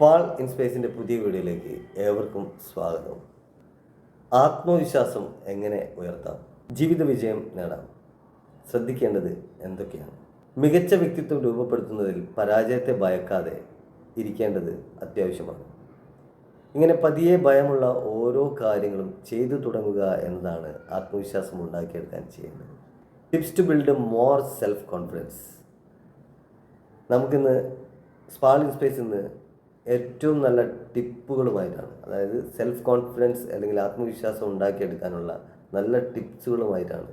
പാൾ ഇൻസ്പേസിന്റെ പുതിയ വീഡിയോയിലേക്ക് ഏവർക്കും സ്വാഗതം. ആത്മവിശ്വാസം എങ്ങനെ ഉയർത്താം? ജീവിത വിജയം നേടാം. ശ്രദ്ധിക്കേണ്ടത് എന്തൊക്കെയാണ്? മികച്ച വ്യക്തിത്വം രൂപപ്പെടുത്തുന്നതിൽ പരാജയത്തെ ഭയക്കാതെ ഇരിക്കേണ്ടത് അത്യാവശ്യമാണ്. ഇങ്ങനെ പതിയെ ഭയമുള്ള ഓരോ കാര്യങ്ങളും ചെയ്തു തുടങ്ങുക എന്നതാണ് ആത്മവിശ്വാസം ഉണ്ടാക്കിയെടുക്കാൻ ചെയ്യുന്നത്. Tips to build more self confidence. നമുക്കിന്ന് സ്പാൾ സ്പേസ് ഇന്ന് ഏറ്റവും നല്ല ടിപ്പുകളുമായിട്ടാണ്. അതായത് സെൽഫ് കോൺഫിഡൻസ് അല്ലെങ്കിൽ ആത്മവിശ്വാസം ഉണ്ടാക്കിയെടുക്കാനുള്ള നല്ല ടിപ്സുകളുമായിട്ടാണ്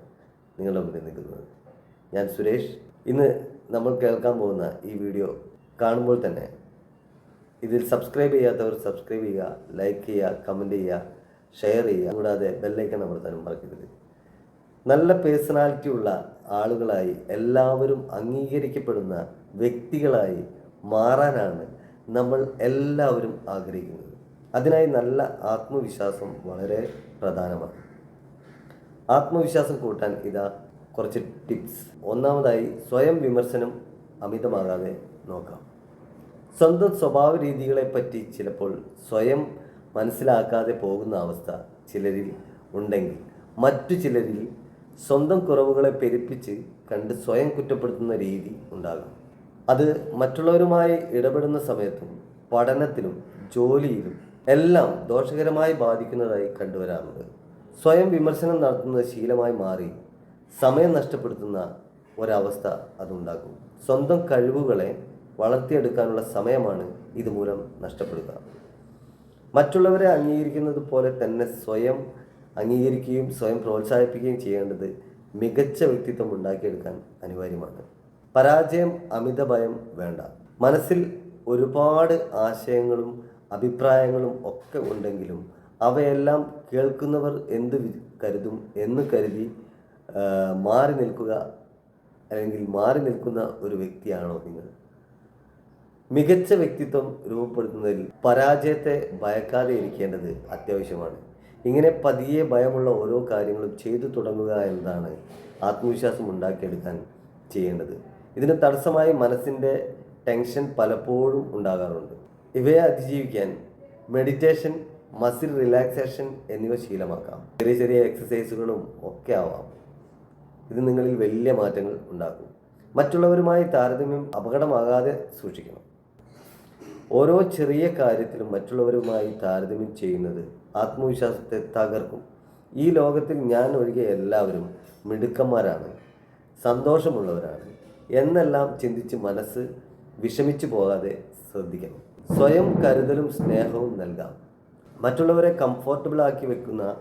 നിങ്ങളുടെ മുന്നിൽ നിൽക്കുന്നത്. ഞാൻ സുരേഷ്. ഇന്ന് നമ്മൾ കേൾക്കാൻ പോകുന്ന ഈ വീഡിയോ കാണുമ്പോൾ തന്നെ ഇതിൽ സബ്സ്ക്രൈബ് ചെയ്യാത്തവർ സബ്സ്ക്രൈബ് ചെയ്യുക ലൈക്ക് ചെയ്യുക കമന്റ് ചെയ്യുക ഷെയർ ചെയ്യുക. കൂടാതെ ബെല്ലൈക്കൺ അമർത്താനും മറക്കരുത്. നല്ല പേഴ്സണാലിറ്റി ഉള്ള ആളുകളായി എല്ലാവരും അംഗീകരിക്കപ്പെടുന്ന വ്യക്തികളായി മാറാനാണ് നമ്മൾ എല്ലാവരും ആഗ്രഹിക്കുന്നത്. അതിനായി നല്ല ആത്മവിശ്വാസം വളരെ പ്രധാനമാണ്. ആത്മവിശ്വാസം കൂട്ടാൻ ഇതാ കുറച്ച് ടിപ്സ്. ഒന്നാമതായി സ്വയം വിമർശനം അമിതമാകാതെ നോക്കാം. സ്വന്തം സ്വഭാവ രീതികളെപ്പറ്റി ചിലപ്പോൾ സ്വയം മനസ്സിലാക്കാതെ പോകുന്ന അവസ്ഥ ചിലരിൽ ഉണ്ടെങ്കിൽ മറ്റു ചിലരിൽ സ്വന്തം കുറവുകളെ പെരുപ്പിച്ച് കണ്ട് സ്വയം കുറ്റപ്പെടുത്തുന്ന രീതി ഉണ്ടാകാം. അത് മറ്റുള്ളവരുമായി ഇടപെടുന്ന സമയത്തും പഠനത്തിലും ജോലിയിലും എല്ലാം ദോഷകരമായി ബാധിക്കുന്നതായി കണ്ടുവരാറുണ്ട്. സ്വയം വിമർശനം നടത്തുന്നത് ശീലമായി മാറി സമയം നഷ്ടപ്പെടുത്തുന്ന ഒരവസ്ഥ അതുണ്ടാകും സ്വന്തം കഴിവുകളെ വളർത്തിയെടുക്കാനുള്ള സമയമാണ് ഇതുമൂലം നഷ്ടപ്പെടുക. മറ്റുള്ളവരെ അംഗീകരിക്കുന്നത് പോലെ തന്നെ സ്വയം അംഗീകരിക്കുകയും സ്വയം പ്രോത്സാഹിപ്പിക്കുകയും ചെയ്യേണ്ടത് മികച്ച വ്യക്തിത്വം ഉണ്ടാക്കിയെടുക്കാൻ അനിവാര്യമാണ്. പരാജയം അമിത ഭയം വേണ്ട. മനസ്സിൽ ഒരുപാട് ആശയങ്ങളും അഭിപ്രായങ്ങളും ഒക്കെ ഉണ്ടെങ്കിലും അവയെല്ലാം കേൾക്കുന്നവർ എന്ത് കരുതും എന്ന് കരുതി മാറി നിൽക്കുക അല്ലെങ്കിൽ മാറി നിൽക്കുന്ന ഒരു വ്യക്തിയാണോ നിങ്ങൾ? മികച്ച വ്യക്തിത്വം രൂപപ്പെടുത്തുന്നതിൽ പരാജയത്തെ ഭയക്കാതെ ഇരിക്കേണ്ടത് അത്യാവശ്യമാണ്. ഇങ്ങനെ പതിയെ ഭയമുള്ള ഓരോ കാര്യങ്ങളും ചെയ്തു തുടങ്ങുക എന്നതാണ് ആത്മവിശ്വാസം ഉണ്ടാക്കിയെടുക്കാൻ ചെയ്യേണ്ടത്. ഇതിന് തടസ്സമായി മനസ്സിന്റെ ടെൻഷൻ പലപ്പോഴും ഉണ്ടാകാറുണ്ട്. ഇവയെ അതിജീവിക്കാൻ മെഡിറ്റേഷൻ മസിൽ റിലാക്സേഷൻ എന്നിവ ശീലമാക്കാം. ചെറിയ ചെറിയ എക്സസൈസുകളും ഒക്കെ ആവാം. ഇത് നിങ്ങളിൽ വലിയ മാറ്റങ്ങൾ ഉണ്ടാക്കും. മറ്റുള്ളവരുമായി താരതമ്യം അപകടമാകാതെ സൂക്ഷിക്കണം. ഓരോ ചെറിയ കാര്യത്തിലും മറ്റുള്ളവരുമായി താരതമ്യം ചെയ്യുന്നത് ആത്മവിശ്വാസത്തെ തകർക്കും. ഈ ലോകത്തിൽ ഞാൻ ഒഴികെ എല്ലാവരും മിടുക്കന്മാരാണ് സന്തോഷമുള്ളവരാണ്. എന്നെല്ലാം ചിന്തിച്ച് മനസ്സ് വിഷമിച്ചു പോകാതെ ശ്രദ്ധിക്കണം. സ്വയം കരുതലും സ്നേഹവും നൽകാം. മറ്റുള്ളവരെ കംഫോർട്ടബിൾ ആക്കി വെക്കുന്ന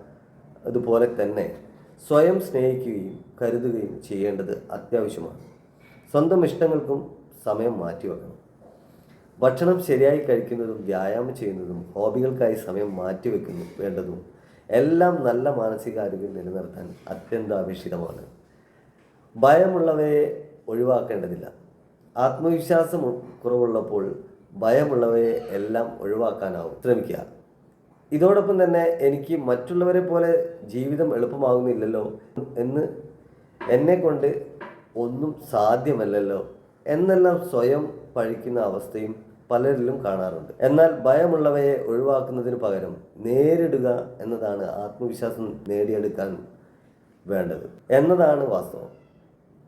അതുപോലെ തന്നെ സ്വയം സ്നേഹിക്കുകയും കരുതുകയും ചെയ്യേണ്ടത് അത്യാവശ്യമാണ്. സ്വന്തം ഇഷ്ടങ്ങൾക്കും സമയം മാറ്റിവെക്കണം ഭക്ഷണം ശരിയായി കഴിക്കുന്നതും വ്യായാമം ചെയ്യുന്നതും ഹോബികൾക്കായി സമയം മാറ്റിവെക്കുന്നു വേണ്ടതും എല്ലാം നല്ല മാനസികാരോഗ്യം നിലനിർത്താൻ അത്യന്താപേക്ഷിതമാണ്. ഭയമുള്ളവയെ ഒഴിവാക്കേണ്ടതില്ല. ആത്മവിശ്വാസം കുറവുള്ളപ്പോൾ ഭയമുള്ളവയെ എല്ലാം ഒഴിവാക്കാനാവും. ശ്രമിക്കുക. ഇതോടൊപ്പം തന്നെ എനിക്ക് മറ്റുള്ളവരെ പോലെ ജീവിതം എളുപ്പമാകുന്നില്ലല്ലോ എന്ന് എന്നെ കൊണ്ട് ഒന്നും സാധ്യമല്ലല്ലോ എന്നെല്ലാം സ്വയം പഴിക്കുന്ന അവസ്ഥയും പലരിലും കാണാറുണ്ട്. എന്നാൽ ഭയമുള്ളവയെ ഒഴിവാക്കുന്നതിന് പകരം നേരിടുക എന്നതാണ് ആത്മവിശ്വാസം നേടിയെടുക്കാൻ വേണ്ടത്. എന്നതാണ് വാസ്തവം.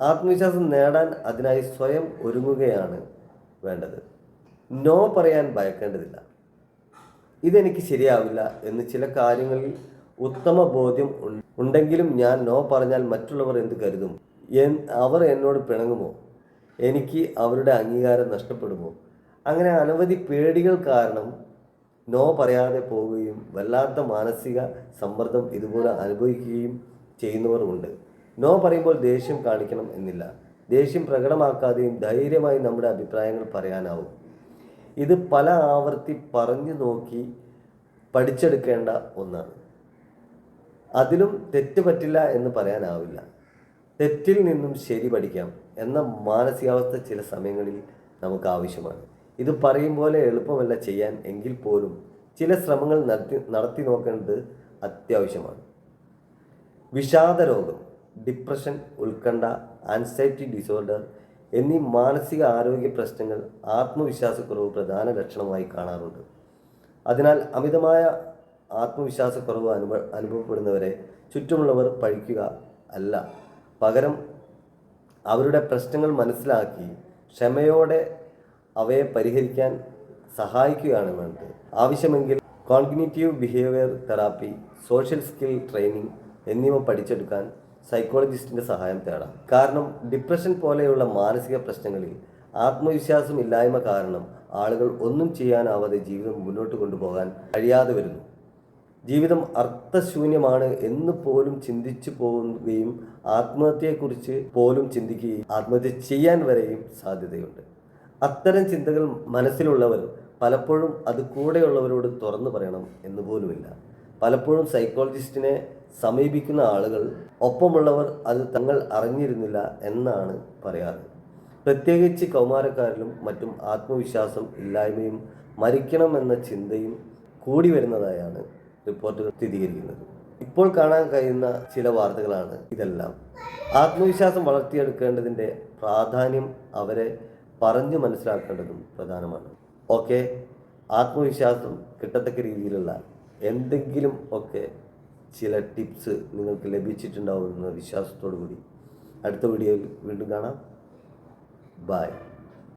ആത്മവിശ്വാസം നേടാൻ അതിനായി സ്വയം ഒരുങ്ങുകയാണ് വേണ്ടത്. നോ പറയാൻ ഭയക്കേണ്ടതില്ല. ഇതെനിക്ക് ശരിയാവില്ല എന്ന് ചില കാര്യങ്ങളിൽ ഉത്തമ ബോധ്യം ഉണ്ടെങ്കിലും ഞാൻ നോ പറഞ്ഞാൽ മറ്റുള്ളവർ എന്ത് കരുതും? അവർ എന്നോട് പിണങ്ങുമോ? എനിക്ക് അവരുടെ അംഗീകാരം നഷ്ടപ്പെടുമോ? അങ്ങനെ അനവധി പേടികൾ കാരണം നോ പറയാതെ പോവുകയും വല്ലാത്ത മാനസിക സമ്മർദ്ദം ഇതുപോലെ അനുഭവിക്കുകയും ചെയ്യുന്നവർ ഉണ്ട്. നോ പറയുമ്പോൾ ദേഷ്യം കാണിക്കണം എന്നില്ല. ദേഷ്യം പ്രകടമാക്കാതെയും ധൈര്യമായി നമ്മുടെ അഭിപ്രായങ്ങൾ പറയാനാവും. ഇത് പല ആവർത്തി പറഞ്ഞു നോക്കി പഠിച്ചെടുക്കേണ്ട ഒന്നാണ്. അതിലും തെറ്റ് പറ്റില്ല എന്ന് പറയാനാവില്ല. തെറ്റിൽ നിന്നും ശരി പഠിക്കാം എന്ന മാനസികാവസ്ഥ ചില സമയങ്ങളിൽ നമുക്ക് ആവശ്യമാണ്. ഇത് പറയും പോലെ എളുപ്പമല്ല ചെയ്യാൻ എങ്കിൽ പോലും ചില ശ്രമങ്ങൾ നടത്തി നടത്തി നോക്കേണ്ടത് അത്യാവശ്യമാണ്. വിഷാദ രോഗം ഡിപ്രഷൻ ഉത്കണ്ഠ ആൻസൈറ്റി ഡിസോർഡർ എന്നീ മാനസിക ആരോഗ്യ പ്രശ്നങ്ങൾ ആത്മവിശ്വാസക്കുറവ് പ്രധാന ലക്ഷണമായി കാണാറുണ്ട്. അതിനാൽ അമിതമായ ആത്മവിശ്വാസക്കുറവ് അനുഭവ അനുഭവപ്പെടുന്നവരെ ചുറ്റുമുള്ളവർ പഴിക്കുക അല്ല. പകരം അവരുടെ പ്രശ്നങ്ങൾ മനസ്സിലാക്കി ക്ഷമയോടെ അവയെ പരിഹരിക്കാൻ സഹായിക്കുകയാണ് വേണ്ടത്. ആവശ്യമെങ്കിൽ cognitive behaviour therapy social skill training എന്നിവ പഠിച്ചെടുക്കാൻ സൈക്കോളജിസ്റ്റിന്റെ സഹായം തേടാം. കാരണം ഡിപ്രഷൻ പോലെയുള്ള മാനസിക പ്രശ്നങ്ങളിൽ ആത്മവിശ്വാസം ഇല്ലായ്മ കാരണം ആളുകൾ ഒന്നും ചെയ്യാനാവാതെ ജീവിതം മുന്നോട്ട് കൊണ്ടുപോകാൻ കഴിയാതെ വരുന്നു. ജീവിതം അർത്ഥശൂന്യമാണ് എന്ന് പോലും ചിന്തിച്ചു പോവുകയും ആത്മഹത്യയെക്കുറിച്ച് പോലും ചിന്തിക്കുകയും ആത്മഹത്യ ചെയ്യാൻ വരെയും സാധ്യതയുണ്ട്. അത്തരം ചിന്തകൾ മനസ്സിലുള്ളവർ പലപ്പോഴും അത് കൂടെയുള്ളവരോട് തുറന്നു പറയണം എന്ന് പോലുമില്ല. പലപ്പോഴും സൈക്കോളജിസ്റ്റിനെ സമീപിക്കുന്ന ആളുകൾ ഒപ്പമുള്ളവർ അത് തങ്ങൾ അറിഞ്ഞിരുന്നില്ല എന്നാണ് പറയാറ്. പ്രത്യേകിച്ച് കൗമാരക്കാരിലും മറ്റും ആത്മവിശ്വാസം ഇല്ലായ്മയും മരിക്കണമെന്ന ചിന്തയും കൂടി വരുന്നതായാണ് റിപ്പോർട്ടുകൾ സ്ഥിരീകരിക്കുന്നത്. ഇപ്പോൾ കാണാൻ കഴിയുന്ന ചില വാർത്തകളാണ് ഇതെല്ലാം. ആത്മവിശ്വാസം വളർത്തിയെടുക്കേണ്ടതിന്റെ പ്രാധാന്യം അവരെ പറഞ്ഞു മനസ്സിലാക്കേണ്ടതും പ്രധാനമാണ്. ഓക്കെ ആത്മവിശ്വാസം കിട്ടത്തക്ക രീതിയിലുള്ള എന്തെങ്കിലും ഒക്കെ ചില ടിപ്സ് നിങ്ങൾക്ക് ലഭിച്ചിട്ടുണ്ടാവുമെന്ന വിശ്വാസത്തോടു കൂടി അടുത്ത വീഡിയോയിൽ വീണ്ടും കാണാം Bye.